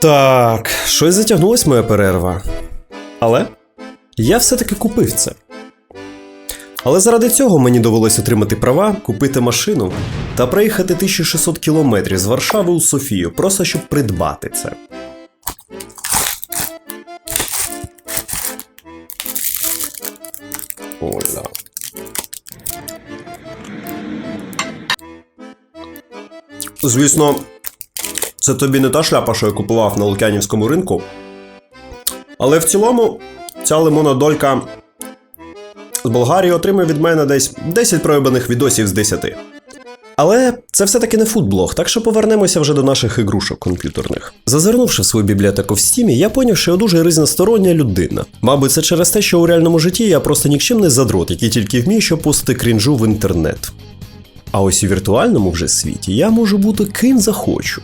Так, щось затягнулась моя перерва. Але я все-таки купив це. Але заради цього мені довелось отримати права, купити машину та проїхати 1600 кілометрів з Варшави у Софію, просто щоб придбати це. Оля. Звісно, це тобі не та шляпа, що я купував на Лук'янівському ринку. Але в цілому, ця лимонна долька з Болгарії отримує від мене десь 10 проєбаних відосів з 10. Але це все-таки не футблог, так що повернемося вже до наших ігрушок комп'ютерних. Зазирнувши в свою бібліотеку в стімі, я поняв, що я дуже різностороння людина. Мабуть, це через те, що у реальному житті я просто нікчемний задрот, який тільки вміє, щоб пустити крінжу в інтернет. А ось у віртуальному вже світі я можу бути ким захочу.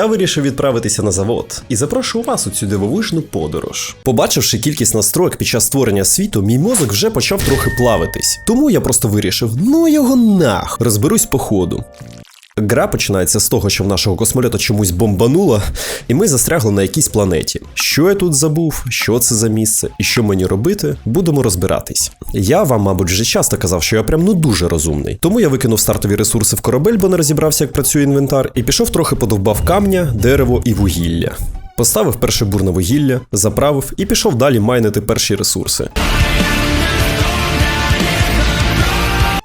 Я вирішив відправитися на завод і запрошую вас у цю дивовижну подорож. Побачивши кількість настроєк під час створення світу, мій мозок вже почав трохи плавитись. Тому я просто вирішив: ну його нах, розберусь по ходу. Гра починається з того, що в нашого космольота чомусь бомбануло, і ми застрягли на якійсь планеті. Що я тут забув, що це за місце і що мені робити, будемо розбиратись. Я вам, мабуть, вже часто казав, що я прям ну дуже розумний. Тому я викинув стартові ресурси в корабель, бо не розібрався, як працює інвентар, і пішов трохи подовбав камня, дерево і вугілля. Поставив перше бур на вугілля, заправив і пішов далі майнити перші ресурси.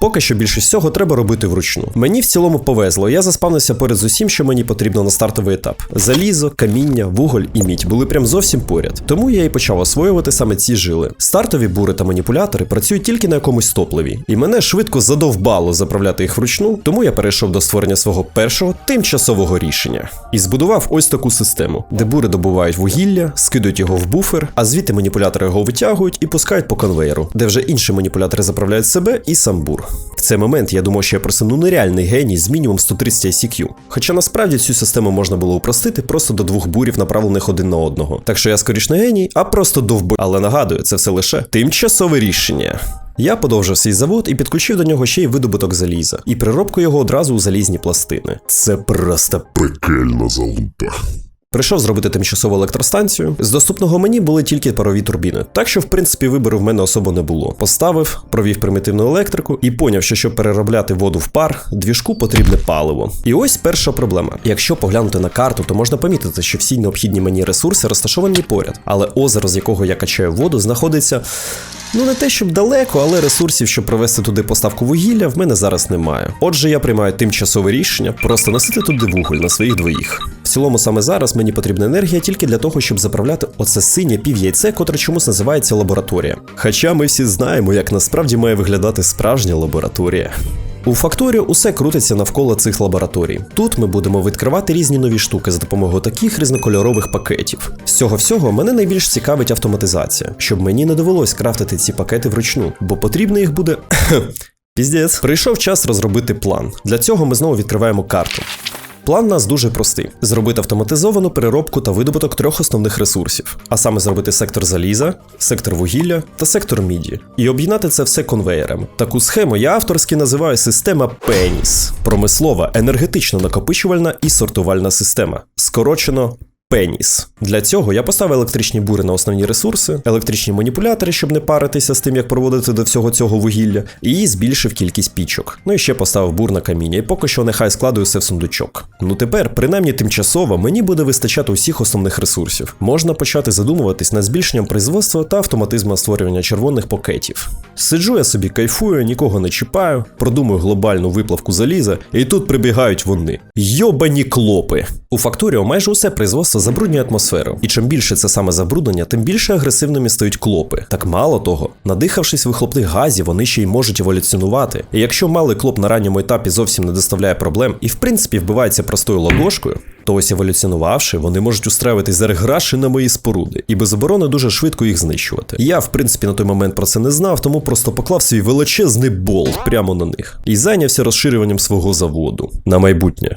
Поки що більшість всього треба робити вручну. Мені в цілому повезло. Я заспавнився поряд з усім, що мені потрібно на стартовий етап. Залізо, каміння, вуголь і мідь були прям зовсім поряд. Тому я і почав освоювати саме ці жили. Стартові бури та маніпулятори працюють тільки на якомусь топливі, і мене швидко задовбало заправляти їх вручну, тому я перейшов до створення свого першого тимчасового рішення і збудував ось таку систему, де бури добувають вугілля, скидують його в буфер, а звідти маніпулятори його витягують і пускають по конвейеру, де вже інші маніпулятори заправляють себе і сам бур. В цей момент я думав, що я просто нереальний геній з мінімум 130 ICQ. Хоча насправді цю систему можна було упростити просто до двох бурів, направлених один на одного. Так що я скоріш не геній, а просто довби. Але нагадую, це все лише тимчасове рішення. Я подовжив свій завод і підключив до нього ще й видобуток заліза, і переробку його одразу у залізні пластини. Це просто Пекельна залупа. Прийшов зробити тимчасову електростанцію. З доступного мені були тільки парові турбіни, так що в принципі вибору в мене особо не було. Поставив, провів примітивну електрику і поняв, що щоб переробляти воду в пар, двіжку потрібне паливо. І ось перша проблема. Якщо поглянути на карту, то можна помітити, що всі необхідні мені ресурси розташовані поряд, але озеро, з якого я качаю воду, знаходиться. Ну, не те, щоб далеко, але ресурсів, щоб провести туди поставку вугілля, в мене зараз немає. Отже, я приймаю тимчасове рішення просто носити туди вуголь на своїх двоїх. В цілому, саме зараз мені потрібна енергія тільки для того, щоб заправляти оце синє пів'яйце, котре чомусь називається лабораторія. Хоча ми всі знаємо, як насправді має виглядати справжня лабораторія. У факторі усе крутиться навколо цих лабораторій. Тут ми будемо відкривати різні нові штуки за допомогою таких різнокольорових пакетів. З цього всього мене найбільш цікавить автоматизація, щоб мені не довелось крафтити ці пакети вручну, бо потрібно їх буде. Піздець. Прийшов час розробити план. Для цього ми знову відкриваємо карту. План у нас дуже простий: зробити автоматизовану переробку та видобуток трьох основних ресурсів, а саме зробити сектор заліза, сектор вугілля та сектор міді, і об'єднати це все конвеєром. Таку схему я авторськи називаю система Пеніс, промислова, енергетично накопичувальна і сортувальна система, скорочено. Пеніс. Для цього я поставив електричні бури на основні ресурси, електричні маніпулятори, щоб не паритися з тим, як проводити до всього цього вугілля, і збільшив кількість пічок. Ну і ще поставив бур на каміння, і поки що нехай складую все в сундучок. Ну тепер, принаймні тимчасово, мені буде вистачати усіх основних ресурсів. Можна почати задумуватись над збільшенням производства та автоматизму створювання червоних пакетів. Сиджу я собі кайфую, нікого не чіпаю, продумую глобальну виплавку заліза, і тут прибігають вони. Йобані клопи. У Факторіо майже усе производство забруднює атмосферу, і чим більше це саме забруднення, тим більше агресивними стають клопи. Так мало того, надихавшись вихлопних газів, вони ще й можуть еволюціонувати. І якщо малий клоп на ранньому етапі зовсім не доставляє проблем і в принципі вбивається простою ладошкою, то ось еволюціонувавши, вони можуть устраювати зареграші на мої споруди, і без оборони дуже швидко їх знищувати. Я, в принципі, на той момент про це не знав, тому просто поклав свій величезний болт прямо на них і зайнявся розширюванням свого заводу на майбутнє.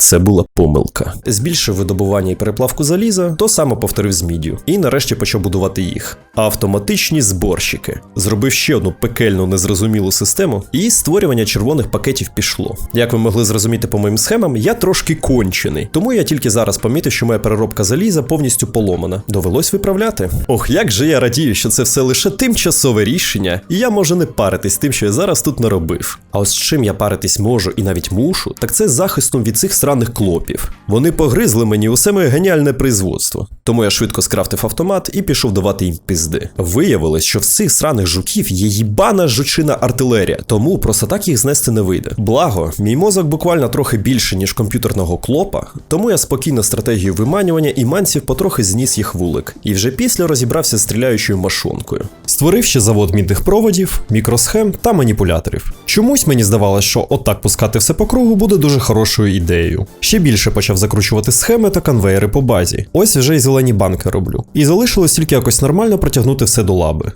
Це була помилка. Збільшив видобування і переплавку заліза, то саме повторив з міддю. І нарешті почав будувати їх. Автоматичні зборщики. Зробив ще одну пекельну незрозумілу систему, і створювання червоних пакетів пішло. Як ви могли зрозуміти по моїм схемам, я трошки кончений. Тому я тільки зараз помітив, що моя переробка заліза повністю поломана. Довелось виправляти. Ох, як же я радію, що це все лише тимчасове рішення, і я можу не паритись тим, що я зараз тут наробив. А ось чим я паритись можу і навіть мушу, так це захистом від цих сраних клопів. Вони погризли мені усе моє геніальне производство. Тому я швидко скрафтив автомат і пішов давати їм пізди. Виявилось, що в цих сраних жуків є їбана жучина артилерія, тому просто так їх знести не вийде. Благо, мій мозок буквально трохи більше, ніж комп'ютерного клопа, тому я спокійно стратегію виманювання і манців потрохи зніс їх вулик, і вже після розібрався з стріляючою машонкою. Створив ще завод мідних проводів, мікросхем та маніпуляторів. Чомусь мені здавалося, що отак пускати все по кругу буде дуже хорошою ідеєю. Ще більше почав закручувати схеми та конвейери по базі. Ось вже й зелені банки роблю. І залишилось тільки якось нормально протягнути все до лаби.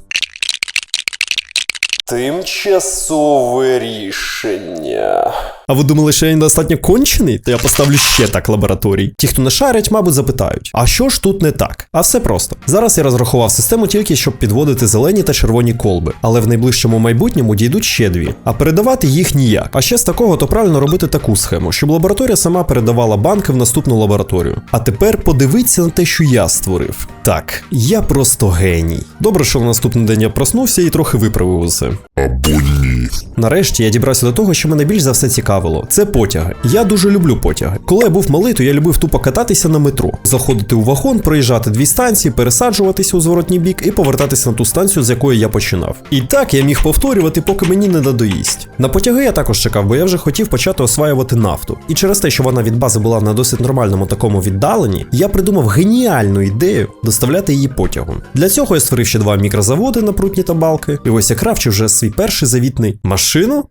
Тимчасове рішення. А ви думали, що я недостатньо кончений? То я поставлю ще так лабораторій. Ті, хто не шарять, мабуть, запитають: а що ж тут не так? А все просто. Зараз я розрахував систему тільки щоб підводити зелені та червоні колби, але в найближчому майбутньому дійдуть ще дві. А передавати їх ніяк. А ще з такого, то правильно робити таку схему, щоб лабораторія сама передавала банки в наступну лабораторію. А тепер подивіться на те, що я створив. Так, я просто геній. Добре, що в наступний день я проснувся і трохи виправив усе. Або ні. Нарешті я дібрався до того, що мене більш за все цікавило. Це потяги. Я дуже люблю потяги. Коли я був малий, то я любив тупо кататися на метро, заходити у вагон, проїжджати дві станції, пересаджуватися у зворотній бік і повертатися на ту станцію, з якої я починав. І так я міг повторювати, поки мені не надоїсть. На потяги я також чекав, бо я вже хотів почати осваювати нафту. І через те, що вона від бази була на досить нормальному такому віддаленні, я придумав геніальну ідею доставляти її потягом. Для цього я створив ще два мікрозаводи на прутні та балки, і ось я кравчив вже свій перший завітний машину.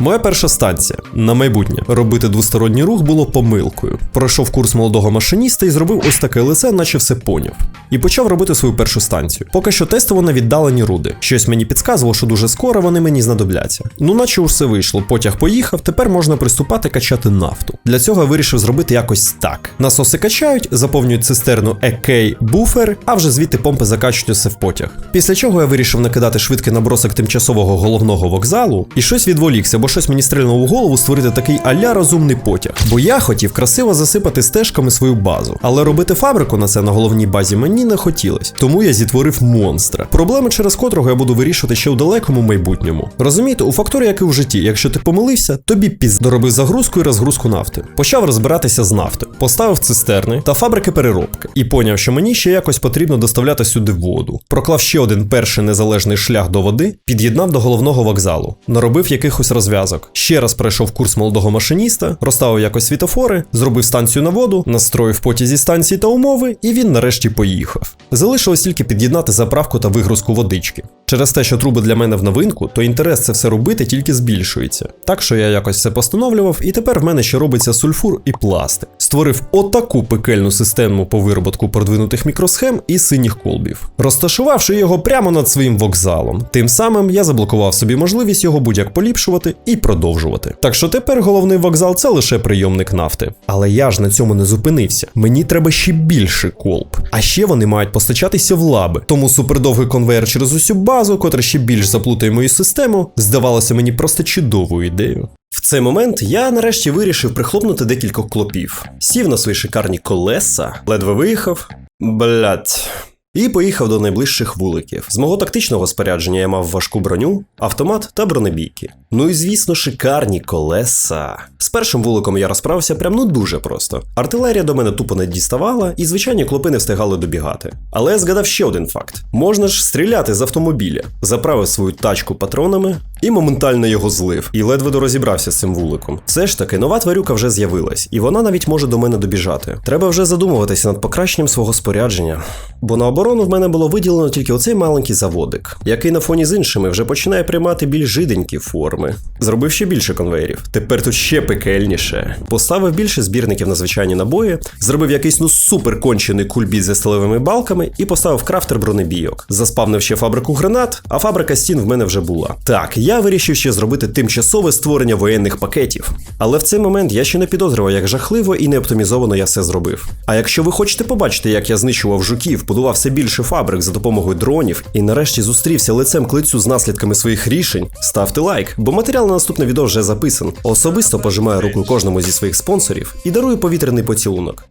Моя перша станція на майбутнє робити двосторонній рух було помилкою. Пройшов курс молодого машиніста і зробив ось таке лице, наче все поняв. І почав робити свою першу станцію. Поки що тестово на віддалені руди. Щось мені підказувало, що дуже скоро вони мені знадобляться. Ну, наче уж все вийшло. Потяг поїхав, тепер можна приступати качати нафту. Для цього я вирішив зробити якось так: насоси качають, заповнюють цистерну екей буфер, а вже звідти помпи закачують усе в потяг. Після чого я вирішив накидати швидкий набросок тимчасового головного вокзалу і щось відволікся, бо щось мені стрільнуло в голову створити такий аля розумний потяг. Бо я хотів красиво засипати стежками свою базу, але робити фабрику на це на головній базі мені не хотілося. Тому я зітворив монстра. Проблеми, через котрого я буду вирішувати ще у далекому майбутньому. Розумієте, у факторі, як і в житті, якщо ти помилився, тобі піз доробив загрузку і розгрузку нафти. Почав розбиратися з нафтою, поставив цистерни та фабрики переробки і поняв, що мені ще якось потрібно доставляти сюди воду. Проклав ще один перший незалежний шлях до води, під'єднав до головного вокзалу, наробив якихось розв'язок. Ще раз пройшов курс молодого машиніста, розставив якось світофори, зробив станцію на воду, настроїв потязі станції та умови, і він нарешті поїхав. Залишилось тільки під'єднати заправку та вигрузку водички. Через те, що труби для мене в новинку, то інтерес це все робити тільки збільшується. Так що я якось все постановлював, і тепер в мене ще робиться сульфур і пластик. Створив отаку пекельну систему по вироботку продвинутих мікросхем і синіх колбів, розташувавши його прямо над своїм вокзалом. Тим самим я заблокував собі можливість його будь-як поліпшувати і продовжувати. Так що тепер головний вокзал це лише прийомник нафти. Але я ж на цьому не зупинився. Мені треба ще більше колб. А ще вони мають постачатися в лаби. Тому супердовгий конвейер через усю базу, котра ще більш заплутає мою систему, здавалося мені просто чудовою ідеєю. В цей момент я нарешті вирішив прихлопнути декількох клопів, сів на свої шикарні колеса, ледве виїхав. Блять. І поїхав до найближчих вуликів. З мого тактичного спорядження я мав важку броню, автомат та бронебійки. Ну і звісно, шикарні колеса. З першим вуликом я розправився прям ну дуже просто. Артилерія до мене тупо не діставала, і звичайні клопи не встигали добігати. Але я згадав ще один факт: можна ж стріляти з автомобіля, заправив свою тачку патронами і моментально його злив, і ледве дорозібрався з цим вуликом. Все ж таки, нова тварюка вже з'явилась, і вона навіть може до мене добіжати. Треба вже задумуватися над покращенням свого спорядження. Бо на оборону в мене було виділено тільки оцей маленький заводик, який на фоні з іншими вже починає приймати більш жиденькі форми. Платформи. Зробив ще більше конвейерів. Тепер тут ще пекельніше. Поставив більше збірників на звичайні набої, зробив якийсь ну супер кончений кульбіт зі сталевими балками і поставив крафтер бронебійок. Заспавнив ще фабрику гранат, а фабрика стін в мене вже була. Так, я вирішив ще зробити тимчасове створення воєнних пакетів. Але в цей момент я ще не підозрював, як жахливо і неоптимізовано я все зробив. А якщо ви хочете побачити, як я знищував жуків, будував все більше фабрик за допомогою дронів і нарешті зустрівся лицем к лицю з наслідками своїх рішень, ставте лайк, бо матеріал на наступне відео вже записан. Особисто пожимаю руку кожному зі своїх спонсорів і дарую повітряний поцілунок.